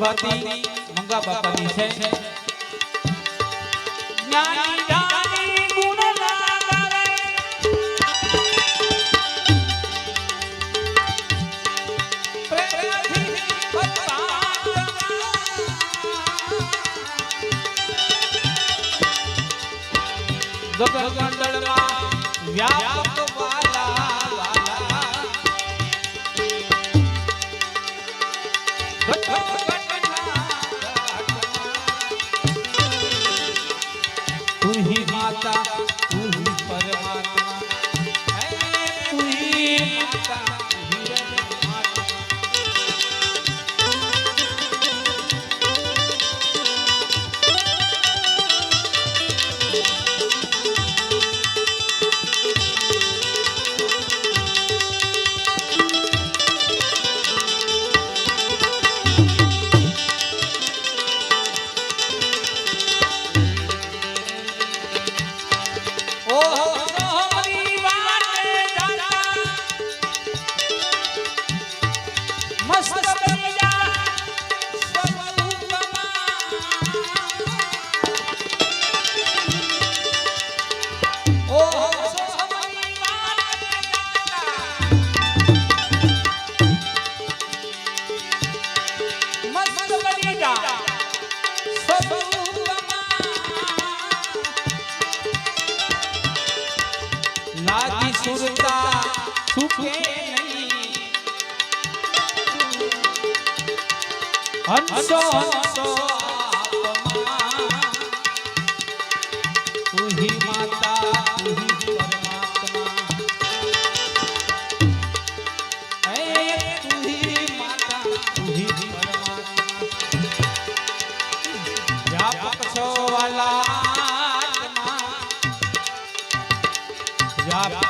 શોભાતી મંગા બાપાની છે જ્ઞાની દાની ગુણ ગગનદળમાં વ્યાપ હંસો હંસો તુહી માતા તુહી પરમાત્મા એ તુહી માતા તુહી પરમાત્મા. વ્યાપક છો વાલા આત્મા. વ્યાપક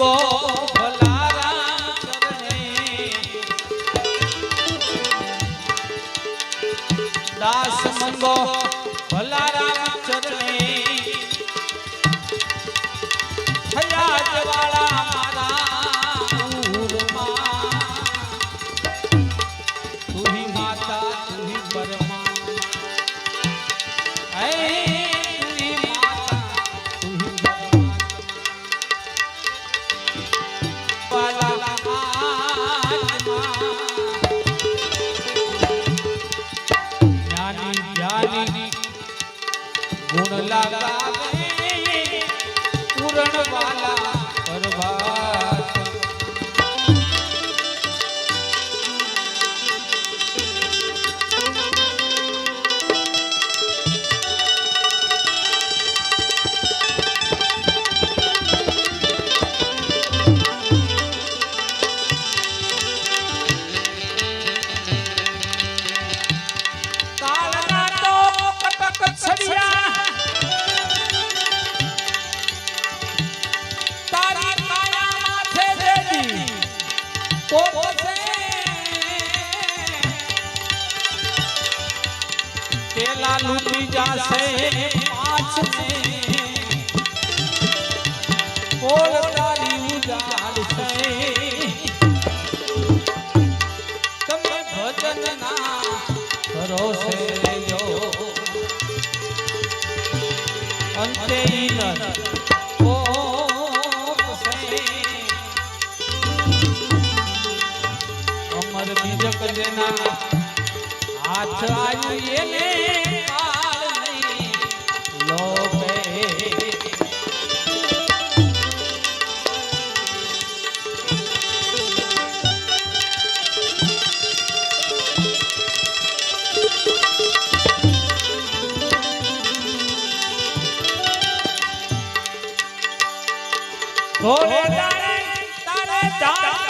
અંબો ભલા રામ ચરણે દાસ મંગો बाबा છે પેલા લૂટી જાશે ને કોલ તારી ઉજાડશે તમે ભજન ના ભરોસે જો અંતે બીજક જેના હાથ આવ્યું એને લોભે. તારે તારે તારો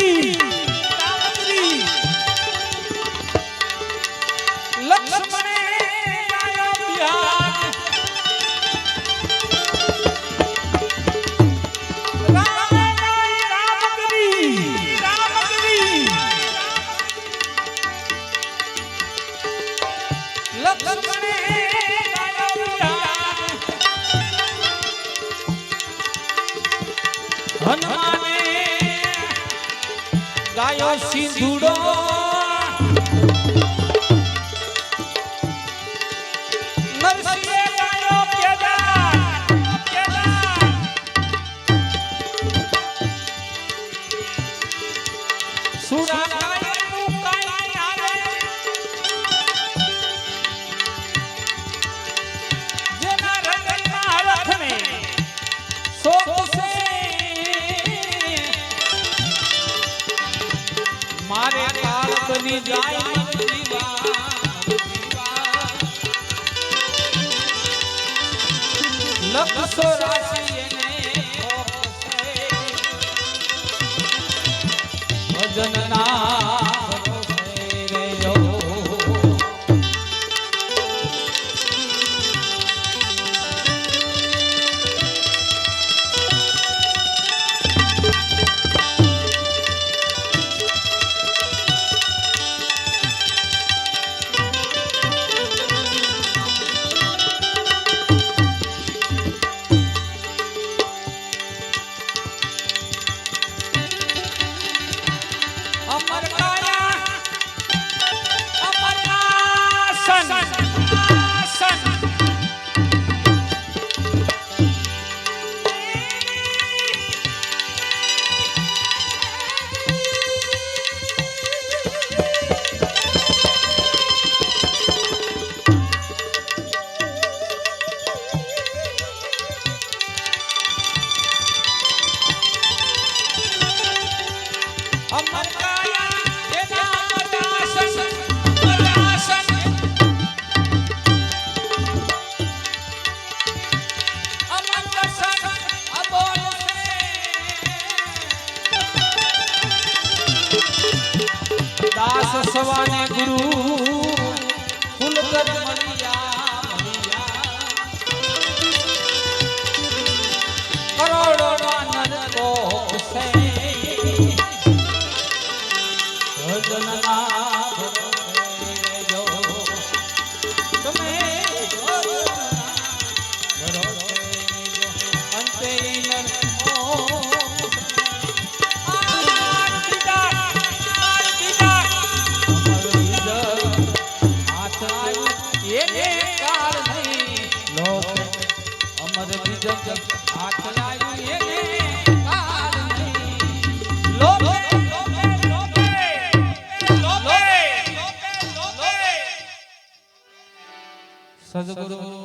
રામગરી રામગરી લક્ષ્મણે ગાયો બિહાર લક્ષ્મણે ગાયો સિંધુડો. કાળકની જાય લક્ષો રાશિ એને ખોપશે. સવાને ગુરુ ફૂલ કર મળિયા મળિયા કરોડો નર કો છે સદગુરુ